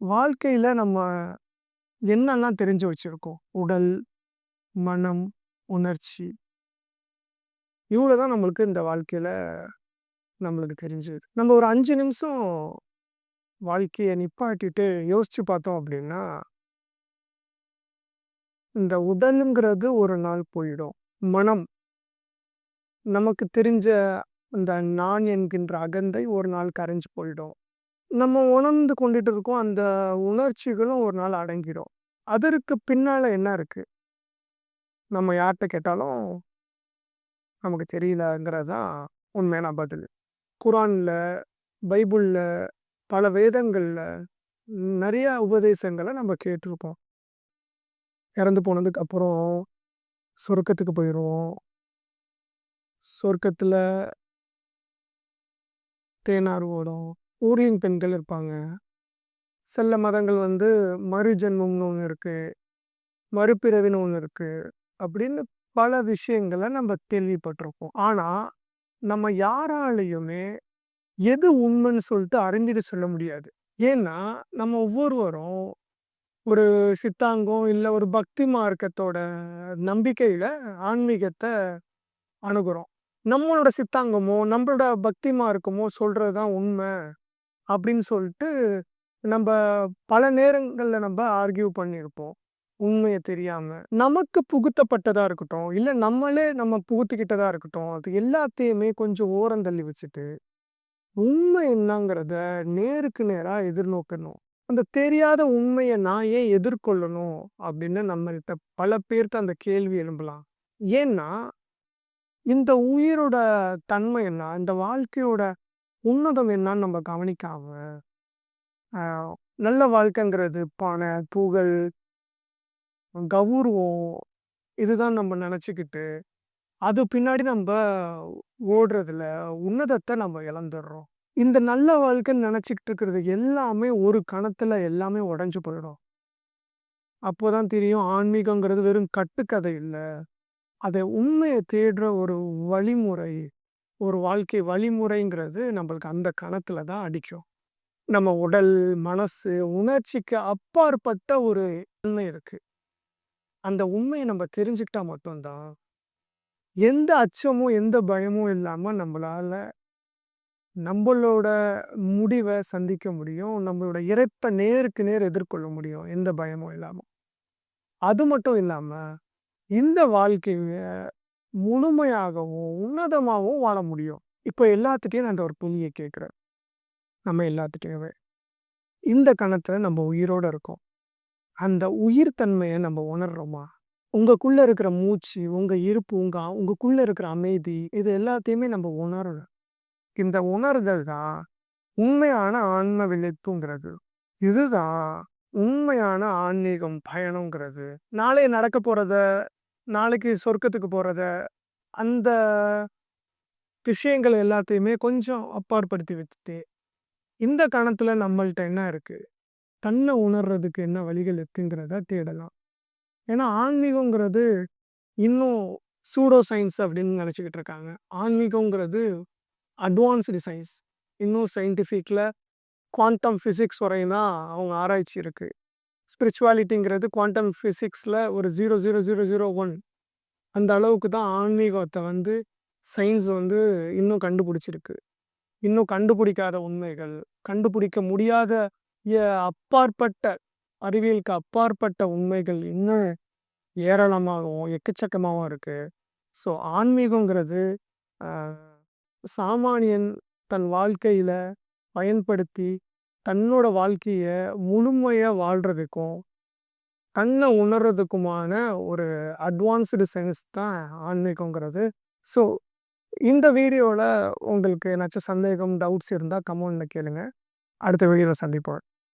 வாழ்க்கையில் நம்ம என்னெல்லாம் தெரிஞ்சு வச்சுருக்கோம் உடல், மனம், உணர்ச்சி. இவ்வளோ தான் நம்மளுக்கு இந்த வாழ்க்கையில் நம்மளுக்கு தெரிஞ்சது. நம்ம ஒரு அஞ்சு நிமிஷம் வாழ்க்கையை நிப்பாட்டிட்டு யோசித்து பார்த்தோம் அப்படின்னா இந்த உடலுங்கிறது ஒரு நாள் போயிடும். மனம் நமக்கு தெரிஞ்ச இந்த நான் என்கின்ற அகந்தை ஒரு நாள் கரைஞ்சு போயிடும். நம்ம உணர்ந்து கொண்டுட்டு இருக்கோம். அந்த உணர்ச்சிகளும் ஒரு நாள் அடங்கிடும். அதற்கு பின்னால் என்ன இருக்குது நம்ம யார்கிட்ட கேட்டாலும் நமக்கு தெரியலங்கிறது தான் உண்மையான பதில். குரானில் பைபிளில் பல வேதங்களில் நிறையா உபதேசங்களை நம்ம கேட்டிருப்போம் இறந்து போனதுக்கு அப்புறம் சொர்க்கத்துக்கு போயிடுவோம் சொர்க்கத்தில் தேனார் ஓடும். ஊரின் பெண்கள் இருப்பாங்க. சில மதங்கள் வந்து மறுஜென்மம்னு ஒண்ணு இருக்கு. மறுபிறவின்னு ஒண்ணு இருக்கு. அப்படின்னு பல விஷயங்கள நம்ம கேள்விப்பட்டிருப்போம். ஆனா, நம்ம யாராலயுமே எது உண்மைன்னு சொல்லிட்டு அறிஞ்சிட்டு சொல்ல முடியாது. ஏன்னா, நம்ம ஒவ்வொருவரும் ஒரு சித்தாங்கம், இல்ல ஒரு பக்தி மார்க்கத்தோட நம்பிக்கையில ஆன்மீகத்த அணுகுறோம். நம்மளோட சித்தாங்கமோ, நம்மளோட பக்தி மார்க்கமோ சொல்றது தான் உண்மை அப்படின்னு சொல்லிட்டு நம்ம பல நேரங்கள்ல நம்ம ஆர்கியூ பண்ணியிருப்போம். உண்மையை தெரியாம. நமக்கு புகுத்தப்பட்டதா இருக்கட்டும், இல்ல நம்மளே நம்ம புகுத்திக்கிட்டதாக இருக்கட்டும், அது எல்லாத்தையுமே கொஞ்சம் ஓரந்தள்ளி வச்சுட்டு, உண்மை என்னங்கிறத நேருக்கு நேரா எதிர்நோக்கணும். அந்த தெரியாத உண்மைய நான் ஏன் எதிர்கொள்ளணும்? அப்படின்னு நம்மகிட்ட பல பேர்கிட்ட அந்த கேள்வி எழும்பலாம். ஏன்னா, இந்த உயிரோட தன்மை என்ன? இந்த வாழ்க்கையோட உன்னதம் என்னன்னு நம்ம கவனிக்காம, நல்ல வாழ்க்கைங்கிறது பண, புகழ், கௌரவம் இதுதான் நம்ம நினச்சிக்கிட்டு அது பின்னாடி நம்ம ஓடுறதுல உன்னதத்தை நம்ம இழந்துடுறோம் இந்த நல்ல வாழ்க்கைன்னு நினச்சிக்கிட்டு இருக்கிறது எல்லாமே ஒரு கணத்தில் எல்லாமே உடைஞ்சு போயிடும். அப்போதான் தெரியும் ஆன்மீகங்கிறது வெறும் கட்டுக்கதை இல்லை அதை உண்மையை தேடுற ஒரு வழிமுறை. ஒரு வாழ்க்கை வழிமுறைங்கிறது நம்மளுக்கு அந்த கணத்துல தான் அடிக்கும். நம்ம உடல், மனசு, உணர்ச்சிக்கு அப்பாற்பட்ட ஒரு உண்மை இருக்கு. அந்த உண்மையை நம்ம தெரிஞ்சுக்கிட்டா மட்டும்தான் எந்த அச்சமும், எந்த பயமும் இல்லாம நம்மளால் நம்மளோட முடிவை சந்திக்க முடியும். நம்மளோட இறப்பை நேருக்கு நேர் எதிர்கொள்ள முடியும். எந்த பயமும் இல்லாம. அது மட்டும் இல்லாம, இந்த வாழ்க்கைய முழுமையாகவும், உன்னதமாகவும் வாழ முடியும். இப்போ எல்லாத்துட்டையும் நான் இந்த ஒரு கேள்விய கேட்குறேன் நம்ம எல்லாத்துட்டையுமே இந்த கணத்தில் நம்ம உயிரோட இருக்கோம். அந்த உயிர்த்தன்மையை நம்ம உணர்றோமா? உங்களுக்குள்ளே இருக்கிற மூச்சு, உங்கள் இருப்பு, உங்கள் உங்களுக்குள்ளே இருக்கிற அமைதி, இது எல்லாத்தையுமே நம்ம உணரணும். இந்த உணர்தல் தான் உண்மையான ஆன்ம விழிப்புங்கிறது. இதுதான் உண்மையான ஆன்மீகம் பயணங்கிறது நாளை நடக்க போகிறத நாளைக்கு சொர்க்கத்துக்கு போகிறத அந்த விஷயங்கள் எல்லாத்தையுமே கொஞ்சம் அப்பாற்படுத்தி வச்சுட்டு, இந்த கணத்தில் நம்மள்ட்ட என்ன இருக்குது தன்னை உணர்றதுக்கு என்ன வழிகள் இருக்குங்கிறத தேடலாம். ஏன்னா ஆன்மீகங்கிறது இன்னும் சூடோ சயின்ஸ் அப்படின்னு நினச்சிக்கிட்டு இருக்காங்க. ஆன்மீகங்கிறது அட்வான்ஸ்டு சயின்ஸ் இன்னும் சயின்டிஃபிக்கில் குவாண்டம் ஃபிசிக்ஸ் வரையும் தான் அவங்க ஆராய்ச்சி இருக்குது ஸ்பிரிச்சுவாலிட்டிங்கிறது குவாண்டம் ஃபிசிக்ஸில் ஒரு 0.0001 அந்த அளவுக்கு தான் ஆன்மீகத்தை வந்து சயின்ஸ் வந்து இன்னும் கண்டுபிடிச்சிருக்கு. இன்னும் கண்டுபிடிக்காத உண்மைகள், கண்டுபிடிக்க முடியாத அப்பாற்பட்ட அறிவியலுக்கு அப்பாற்பட்ட உண்மைகள் இன்னும் ஏராளமாகவும், எக்கச்சக்கமாகவும் இருக்கு. ஸோ ஆன்மீகங்கிறது சாமானியன் தன் வாழ்க்கையில பயன்படுத்தி, தன்னோட வாழ்க்கையை முழுமையாக வாழ்கிறதுக்கும் தன்னை உணர்றதுக்குமான ஒரு அட்வான்ஸ்டு சென்ஸ் தான் ஆன்மீகங்கிறது. ஸோ இந்த வீடியோவில் உங்களுக்கு ஏதாச்சும் சந்தேகம், டவுட்ஸ் இருந்தால் கமெண்ட்ல கேளுங்க. அடுத்த வீடியோவில் சந்திப்போம்.